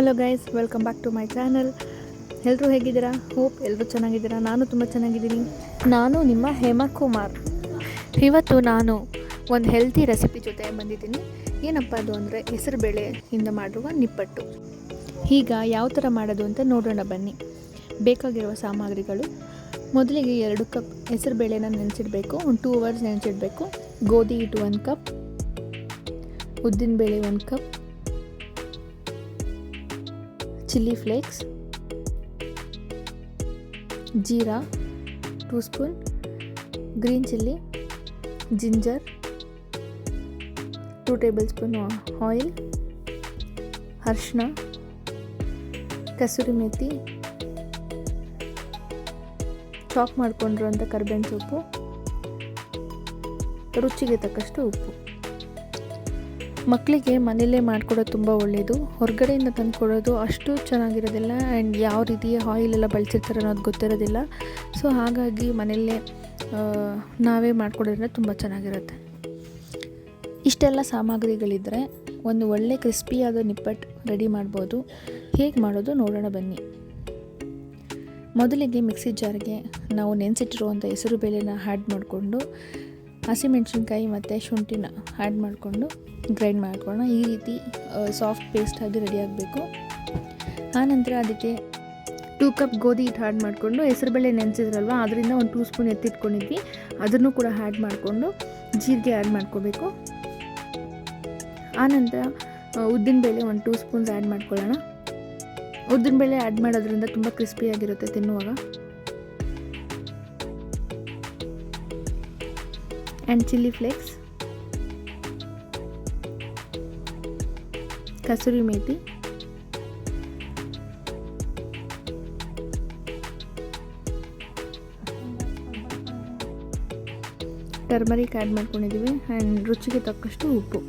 Hello guys welcome back to my channel ಎಲ್ಲರೂ ಹೇಗಿದ್ದೀರಾ? Hope ಎಲ್ಲರೂ ಚೆನ್ನಾಗಿದ್ದೀರಾ? ನಾನು ತುಂಬ ಚೆನ್ನಾಗಿದ್ದೀನಿ. ನಾನು ನಿಮ್ಮ ಹೇಮಾ ಕುಮಾರ್. ಇವತ್ತು ನಾನು ಒಂದು ಹೆಲ್ತಿ ರೆಸಿಪಿ ಜೊತೆ ಬಂದಿದ್ದೀನಿ. ಏನಪ್ಪ ಅದು ಅಂದರೆ ಹೆಸರುಬೇಳೆಯಿಂದ ಮಾಡುವ ನಿಪ್ಪಟ್ಟು. ಈಗ ಯಾವ ಥರ ಮಾಡೋದು ಅಂತ ನೋಡೋಣ ಬನ್ನಿ. ಬೇಕಾಗಿರುವ ಸಾಮಗ್ರಿಗಳು. ಮೊದಲಿಗೆ ಎರಡು ಕಪ್ ಹೆಸರು ಬೇಳೆನ ನೆನೆಸಿಡಬೇಕು, ಒಂದು ಟೂ ಅವರ್ಸ್ ನೆನೆಸಿಡಬೇಕು. ಗೋಧಿ ಹಿಟ್ಟು ಒಂದು ಕಪ್ ಉದ್ದಿನ ಬೇಳೆ ಒಂದು cup chilli flakes jeera two spoon green chilli ginger two table spoon oil ಅರ್ಶಿನ ಕಸೂರಿ ಮೇಥಿ ಚಾಪ್ ಮಾಡ್ಕೊಂಡಿರುವಂಥ ಕರ್ಬೇವಿನ ಸೊಪ್ಪು. ರುಚಿಗೆ ತಕ್ಕಷ್ಟು ಉಪ್ಪು. ಮಕ್ಕಳಿಗೆ ಮನೆಯಲ್ಲೇ ಮಾಡಿಕೊಡೋದು ತುಂಬ ಒಳ್ಳೆಯದು ಹೊರಗಡೆಯಿಂದ ತಂದು ಕೊಡೋದು ಅಷ್ಟು ಚೆನ್ನಾಗಿರೋದಿಲ್ಲ. ಆ್ಯಂಡ್ ಯಾವ ರೀತಿ ಆಯಿಲ್ ಎಲ್ಲ ಬಳಸಿರ್ತಾರೆ ಅನ್ನೋದು ಗೊತ್ತಿರೋದಿಲ್ಲ. ಸೊ ಹಾಗಾಗಿ ಮನೆಯಲ್ಲೇ ನಾವೇ ಮಾಡಿಕೊಡೋದ್ರಿಂದ ತುಂಬ ಚೆನ್ನಾಗಿರುತ್ತೆ. ಇಷ್ಟೆಲ್ಲ ಸಾಮಗ್ರಿಗಳಿದ್ದರೆ ಒಂದು ಒಳ್ಳೆ ಕ್ರಿಸ್ಪಿಯಾದ ನಿಪ್ಪಟ್ಟು ರೆಡಿ ಮಾಡ್ಬೋದು. ಹೇಗೆ ಮಾಡೋದು ನೋಡೋಣ ಬನ್ನಿ. ಮೊದಲಿಗೆ ಮಿಕ್ಸಿ ಜಾರ್ಗೆ ನಾವು ನೆನೆಸಿಟ್ಟಿರುವಂಥ ಹೆಸರು ಬೇಳೆನ ಆ್ಯಡ್ ಮಾಡಿಕೊಂಡು ಹಸಿಮೆಣ್ಸಿನ್ಕಾಯಿ ಮತ್ತು ಶುಂಠಿನ ಆ್ಯಡ್ ಮಾಡಿಕೊಂಡು ಗ್ರೈಂಡ್ ಮಾಡ್ಕೊಳ್ಳೋಣ. ಈ ರೀತಿ ಸಾಫ್ಟ್ ಪೇಸ್ಟ್ ಆಗಿ ರೆಡಿ ಆಗಬೇಕು. ಆನಂತರ ಅದಕ್ಕೆ ಟೂ ಕಪ್ ಗೋಧಿ ಹಿಟ್ಟು ಆ್ಯಡ್ ಮಾಡಿಕೊಂಡು ಹೆಸರುಬೇಳೆ ನೆನೆಸಿದ್ರಲ್ವ, ಅದರಿಂದ ಒಂದು ಟೂ ಸ್ಪೂನ್ ಎತ್ತಿಟ್ಕೊಂಡಿದ್ವಿ. ಅದನ್ನು ಕೂಡ ಆ್ಯಡ್ ಮಾಡಿಕೊಂಡು ಜೀರಿಗೆ ಆ್ಯಡ್ ಮಾಡ್ಕೋಬೇಕು. ಆನಂತರ ಉದ್ದಿನಬೇಳೆ ಒಂದು ಟೂ ಸ್ಪೂನ್ಸ್ ಆ್ಯಡ್ ಮಾಡ್ಕೊಳ್ಳೋಣ. ಉದ್ದಿನಬೇಳೆ ಆ್ಯಡ್ ಮಾಡೋದ್ರಿಂದ ತುಂಬ ಕ್ರಿಸ್ಪಿಯಾಗಿರುತ್ತೆ ತಿನ್ನುವಾಗ. And chilli flakes kasuri methi turmeric add ಮಾಡ್ಕೊಂಡಿದ್ದೀವಿ ಆ್ಯಂಡ್ ರುಚಿಗೆ ತಕ್ಕಷ್ಟು ಉಪ್ಪು.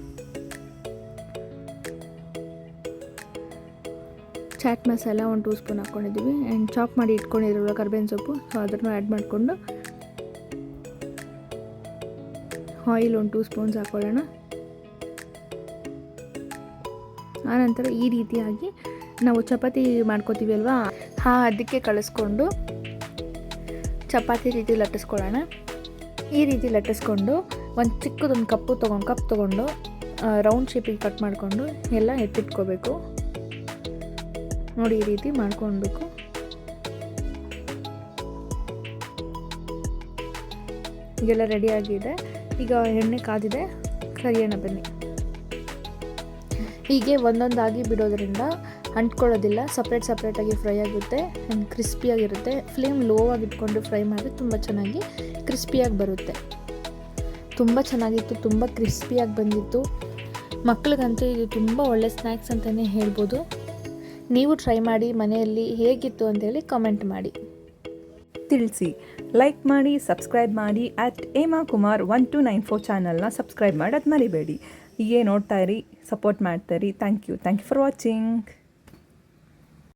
ಚಾಟ್ ಮಸಾಲ ಒಂದು ಟೂ ಸ್ಪೂನ್ ಹಾಕ್ಕೊಂಡಿದ್ದೀವಿ ಆ್ಯಂಡ್ ಚಾಪ್ ಮಾಡಿ ಇಟ್ಕೊಂಡಿರೋ ಕರ್ಬೇವಿನ ಸೊಪ್ಪು. ಸೊ ಅದನ್ನು ಆ್ಯಡ್ ಮಾಡಿಕೊಂಡು ಆಯಿಲ್ ಒಂದು ಟೂ ಸ್ಪೂನ್ಸ್ ಹಾಕ್ಕೊಳ್ಳೋಣ ಆನಂತರ ಈ ರೀತಿಯಾಗಿ ನಾವು ಚಪಾತಿ ಮಾಡ್ಕೋತೀವಿ ಅಲ್ವಾ? ಹಾ, ಅದಕ್ಕೆ ಕಳಿಸ್ಕೊಂಡು ಚಪಾತಿ ರೀತಿ ಲಟ್ಟಿಸ್ಕೊಳ್ಳೋಣ. ಈ ರೀತಿ ಲಟ್ಟಿಸ್ಕೊಂಡು ಒಂದು ಚಿಕ್ಕದೊಂದು ಕಪ್ಪು ತೊಗೊಂಡು ಕಪ್ ತೊಗೊಂಡು ರೌಂಡ್ ಶೇಪಿಗೆ ಕಟ್ ಮಾಡಿಕೊಂಡು ಎಲ್ಲ ಎತ್ತಿಟ್ಕೋಬೇಕು. ನೋಡಿ, ಈ ರೀತಿ ಮಾಡ್ಕೊಳ್ಬೇಕು. ಈಗೆಲ್ಲ ರೆಡಿಯಾಗಿದೆ ಈಗ ಎಣ್ಣೆ ಕಾದಿದೆ. ಕರಿಯೋಣ ಬನ್ನಿ. ಹೀಗೆ ಒಂದೊಂದಾಗಿ ಬಿಡೋದ್ರಿಂದ ಅಂಟ್ಕೊಳ್ಳೋದಿಲ್ಲ. ಸಪ್ರೇಟ್ ಸಪ್ರೇಟಾಗಿ ಫ್ರೈ ಆಗುತ್ತೆ ಆ್ಯಂಡ್ ಕ್ರಿಸ್ಪಿಯಾಗಿರುತ್ತೆ ಫ್ಲೇಮ್ ಲೋ ಆಗಿಟ್ಕೊಂಡು ಫ್ರೈ ಮಾಡಿದ್ರೆ ತುಂಬ ಚೆನ್ನಾಗಿ ಕ್ರಿಸ್ಪಿಯಾಗಿ ಬರುತ್ತೆ. ತುಂಬ ಚೆನ್ನಾಗಿತ್ತು, ತುಂಬ ಕ್ರಿಸ್ಪಿಯಾಗಿ ಬಂದಿತ್ತು. ಮಕ್ಳಿಗಂತೂ ಇದು ತುಂಬ ಒಳ್ಳೆ ಸ್ನ್ಯಾಕ್ಸ್ ಅಂತಲೇ ಹೇಳ್ಬೋದು. ನೀವು ಟ್ರೈ ಮಾಡಿ ಮನೆಯಲ್ಲಿ ಹೇಗಿತ್ತು ಅಂತೇಳಿ ಕಮೆಂಟ್ ಮಾಡಿ. ತಿಳಿಸಿ. ಲೈಕ್ ಮಾಡಿ ಸಬ್ಸ್ಕ್ರೈಬ್ ಮಾಡಿ at ಏಮಾ Kumar one two nine four ಚಾನಲ್ನ ಸಬ್ಸ್ಕ್ರೈಬ್ ಮಾಡೋದು ಮರಿಬೇಡಿ. ಹೀಗೆ ನೋಡ್ತಾ ಇರಿ ಸಪೋರ್ಟ್ ಮಾಡ್ತಾ ಇರಿ. Thank you thank you for watching